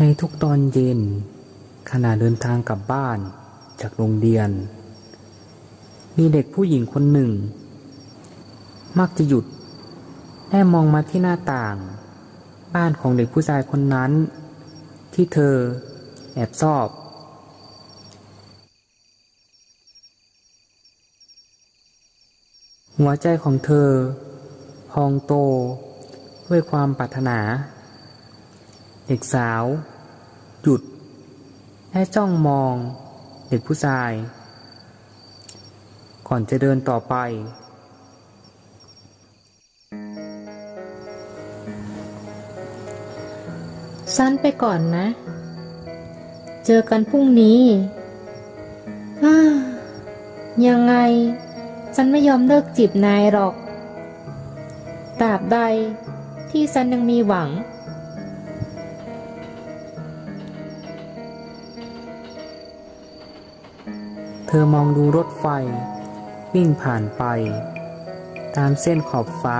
ในทุกตอนเย็น ขณะเดินทางกลับบ้านจากโรงเรียน มีเด็กผู้หญิงคนหนึ่ง มักจะหยุดแอบมองมาที่หน้าต่าง บ้านของเด็กผู้ชายคนนั้น ที่เธอแอบชอบหัวใจของเธอ พองโตด้วยความปรารถนา เด็กสาว หยุด และจ้องมอง เด็กผู้ชาย ก่อนจะเดินต่อไปฉันไปก่อนนะ เจอกันพรุ่งนี้ยังไง ฉันไม่ยอมเลิกจีบนายหรอกตราบใดที่ฉันยังมีหวัง เธอมองดูรถไฟ วิ่งผ่านไป ตามเส้นขอบฟ้า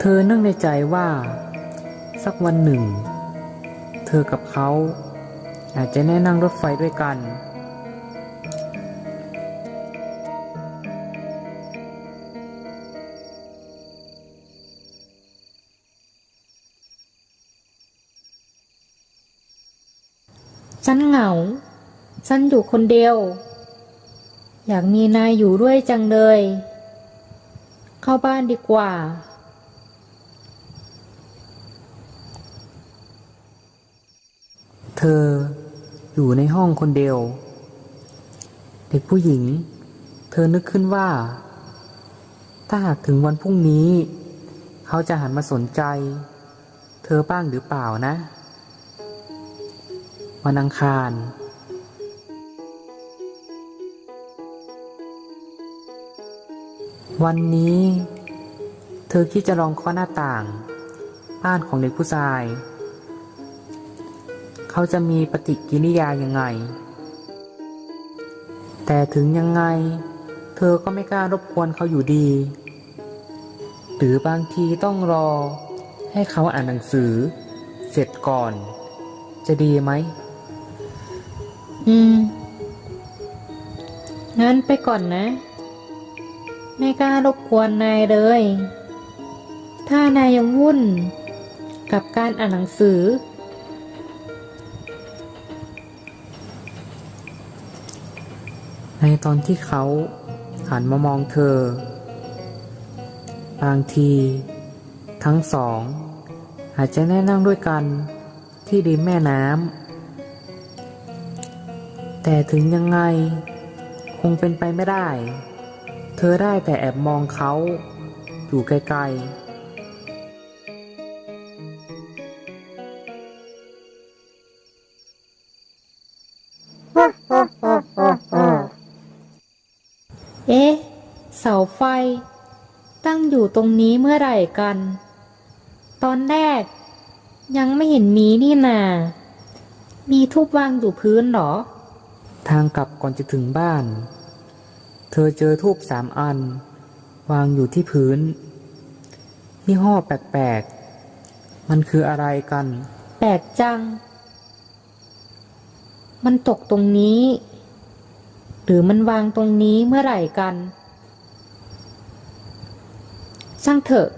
เธอนึกในใจว่า สักวันหนึ่ง เธอกับเขาอาจจะได้นั่งรถไฟด้วยกัน ฉันเหงา ฉันอยู่คนเดียว อยากมีนายอยู่ด้วยจังเลย เข้าบ้านดีกว่าเธออยู่ในห้องคนเดียว เด็กผู้หญิง เธอนึกขึ้นว่า ถ้าหากถึงวันพรุ่งนี้ เขาจะหันมาสนใจ เธอบ้างหรือเปล่านะ วันอังคาร วันนี้ เธอคิดจะลองเคาะหน้าต่าง บ้านของเด็กผู้ชาย เขาจะมีปฏิกิริยายังไง แต่ถึงยังไง เธอก็ไม่กล้ารบกวนเขาอยู่ดี หรือบางทีต้องรอให้เขาอ่านหนังสือ เสร็จก่อน จะดีไหม อืม งั้นไปก่อนนะ ไม่กล้ารบกวนนายเลย ถ้านายยังวุ่น กับการอ่านหนังสือ ในตอนที่เขาหันมามองเธอ บางที ทั้งสอง อาจจะแน่นั่งด้วยกันที่ริมแม่น้ำ แต่ถึงยังไง คงเป็นไปไม่ได้ เธอได้แต่แอบมองเขา อยู่ไกลๆเอ๊ะ เสาไฟ ตั้งอยู่ตรงนี้เมื่อไหร่กัน ตอนแรก ยังไม่เห็นมีนี่นา มีทุบวางอยู่พื้นหรอางกลับก่อนจะถึงบ้าน เธอเจอทูบสามอัน วางอยู่ที่พื้น ยี่ห้อแปลกๆ มันคืออะไรกัน แปลกจัง มันตกตรงนี้ หรือมันวางตรงนี้เมื่อไหร่กันช่างเถอะ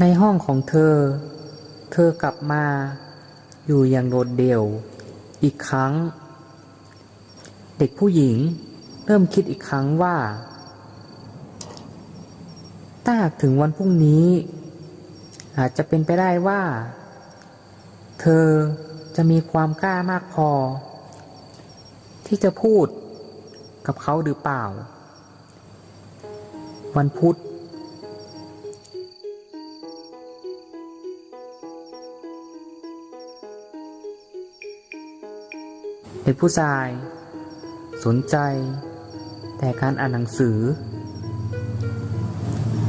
ในห้องของเธอเธอกลับมาอยู่อย่างโดดเดี่ยวอีกครั้ง เด็กผู้หญิงเริ่มคิดอีกครั้งว่าถ้าหากถึงวันพรุ่งนี้ อาจจะเป็นไปได้ว่า เธอจะมีความกล้ามากพอ ที่จะพูดกับเขาหรือเปล่า วันพุธ เด็กผู้ชาย สนใจ แต่การอ่านหนังสือ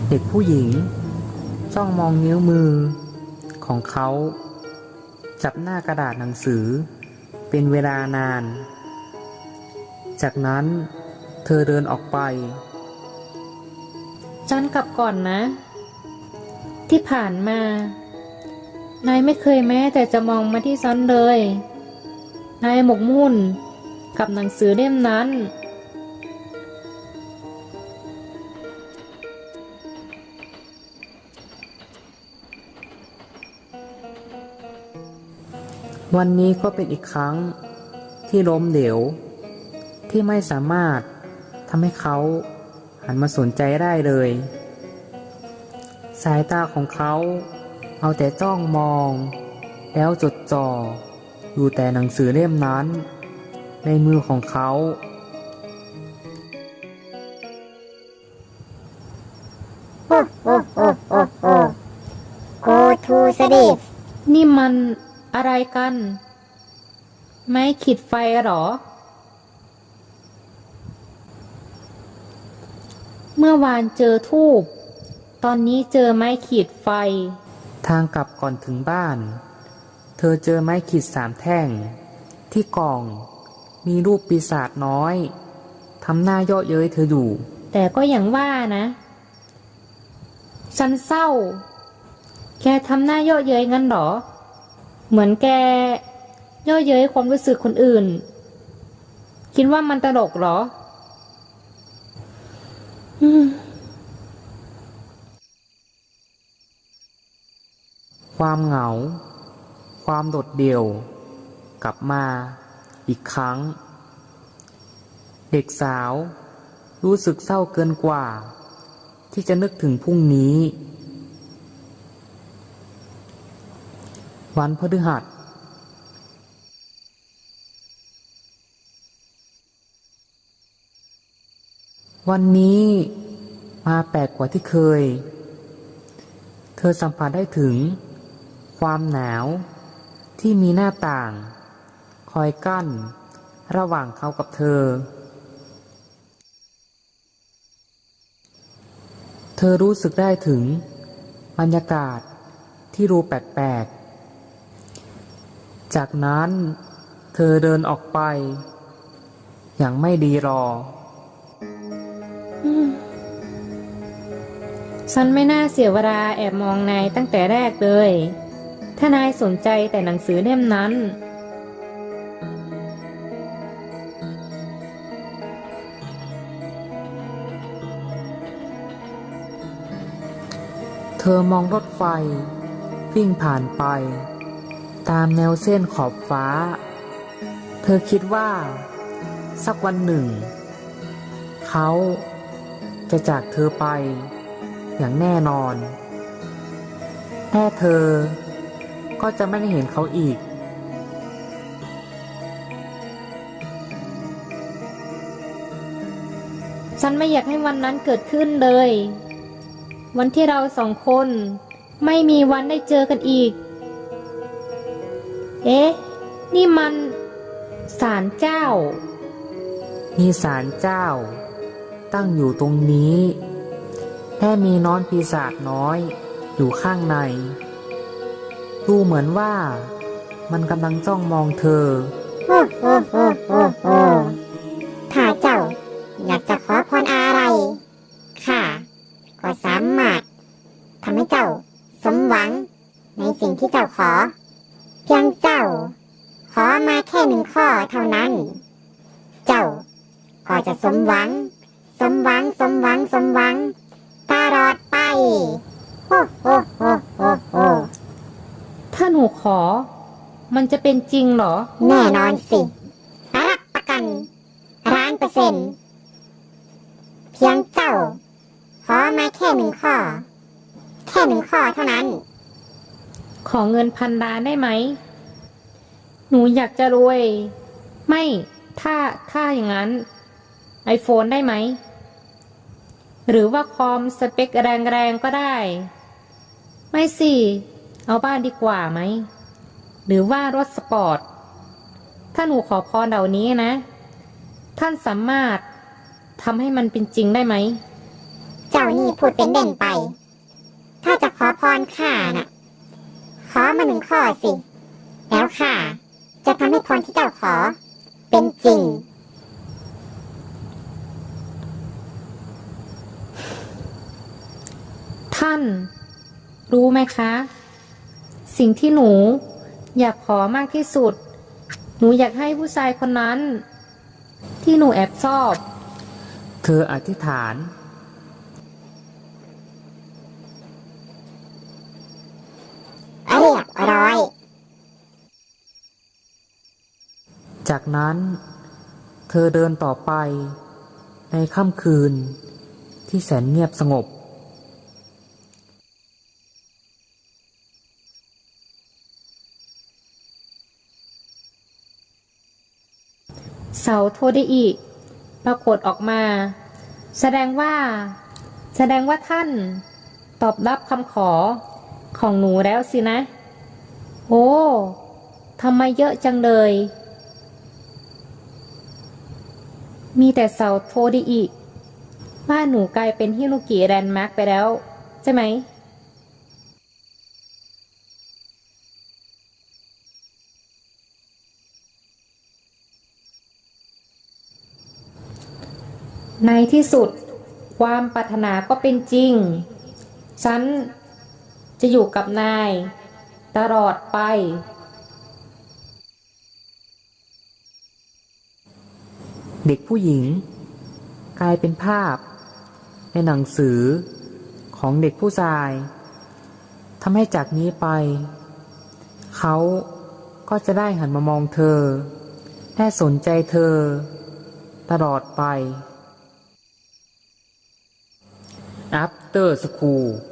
เด็กผู้หญิงจ้องมองนิ้วมือของเขา จับหน้ากระดาษหนังสือ เป็นเวลานาน จากนั้นเธอเดินออกไปฉันกลับก่อนนะ ที่ผ่านมา นายไม่เคยแม้แต่จะมองมาที่ฉันเลย นายหมกมุ่น กับหนังสือเล่มนั้น วันนี้ก็เป็นอีกครั้งที่ล้มเหลวที่ไม่สามารถทำให้เขาหันมาสนใจได้เลย สายตาของเขาเอาแต่จ้องมอง แล้วจดจ่อ อยู่แต่หนังสือเล่มนั้น ในมือของเขา โอ้โอ้โอ้โอ้โอ้ go to sleep นี่มันอะไรกัน ไม้ขีดไฟหรอ เมื่อวานเจอทูบ ตอนนี้เจอไม้ขีดไฟ ทางกลับก่อนถึงบ้าน เธอเจอไม้ขีดสามแท่ง ที่กล่อง มีรูปปีศาจน้อยทำหน้าเยาะเย้ยเธออยู่ แต่ก็อย่างว่านะ ฉันเศร้า แกทำหน้าเยาะเย้ยงั้นเหรอ เหมือนแกเยาะเย้ยความรู้สึกคนอื่น คิดว่ามันตลกเหรออืมความเหงา ความโดดเดี่ยว กลับมาอีกครั้ง เด็กสาว รู้สึกเศร้าเกินกว่า ที่จะนึกถึงพรุ่งนี้ วันพฤหัสวันนี้มาแปลกกว่าที่เคย เธอสัมผัสได้ถึง ความหนาว ที่มีหน้าต่าง คอยกั้น ระหว่างเขากับเธอ เธอรู้สึกได้ถึง บรรยากาศที่รูแปลกๆ จากนั้นเธอเดินออกไป อย่างไม่ดีรอฉันไม่น่าเสียเวลาแอบมองนายตั้งแต่แรกเลย ถ้านายสนใจแต่หนังสือเล่มนั้น เธอมองรถไฟ วิ่งผ่านไป ตามแนวเส้นขอบฟ้า เธอคิดว่า สักวันหนึ่ง เขาจะจากเธอไปอย่างแน่นอนแน่เธอ ก็จะไม่ได้เห็นเขาอีก ฉันไม่อยากให้วันนั้นเกิดขึ้นเลย วันที่เราสองคน ไม่มีวันได้เจอกันอีก เอ๊ะ นี่มันศาลเจ้า มีศาลเจ้า ตั้งอยู่ตรงนี้และมีน้อนปีศาจน้อย อยู่ข้างใน ดูเหมือนว่า มันกำลังจ้องมองเธอ โอ้โอ้โอ้โอ้โอ้ถ้าเจ้า อยากจะขอพรอะไร ข้าก็สามารถทำให้เจ้า สมหวัง ในสิ่งที่เจ้าขอ เพียงเจ้า ขอมาแค่หนึ่งข้อเท่านั้น เจ้า ก็จะสมหวัง สมหวัง สมหวัง สมหวังตลอดไป โอ้โอ้โอ้โอ้โอ้ถ้าห นูขอ มันจะเป็นจริงเหรอ แน่นอนสิรับประกันล้านเปอร์เซ็นต์เพียงเจ้า ขอมาแค่หนึ่งข้อ แค่หนึ่งข้อเท่านั้น ขอเงินพันล้านได้ไหม หนูอยากจะรวย ไม่ถ้าถ้าอย่างนั้นไอโฟนได้ไหม หรือว่าคอมสเปคแรงๆก็ได้ ไม่สิ เอาบ้านดีกว่าไหม หรือว่ารถสปอร์ต ถ้าหนูขอพรเหล่านี้นะ ท่านสามารถทำให้มันเป็นจริงได้ไหม เจ้านี่พูดเป็นเด่นไป ถ้าจะขอพรข้าน่ะ ขอมาหนึ่งข้อสิ แล้วข้าจะทำให้พรที่เจ้าขอ เป็นจริง ท่าน รู้ไหมคะ สิ่งที่หนู อยากขอมากที่สุด หนูอยากให้ผู้ชายคนนั้น ที่หนูแอบชอบ เธออธิษฐาน เรียบร้อย จากนั้น เธอเดินต่อไปในค่ำคืนที่แสนเงียบสงบ เสาโทเดอิปรากฏออกมา แสดงว่า แสดงว่าท่านตอบรับคำขอของหนูแล้วสินะ โอ้ทำไมเยอะจังเลย มีแต่เสาโทเดอิบ้านหนูกลายเป็นฮิโนกิแรนด์มาร์กไปแล้ว ใช่ไหม ในที่สุด ความปรารถนาก็เป็นจริง ฉันจะอยู่กับนาย ตลอดไป เด็กผู้หญิง กลายเป็นภาพ ในหนังสือของเด็กผู้ชายทำให้จากนี้ไป เขาก็จะได้หันมามองเธอและสนใจเธอ ตลอดไป After School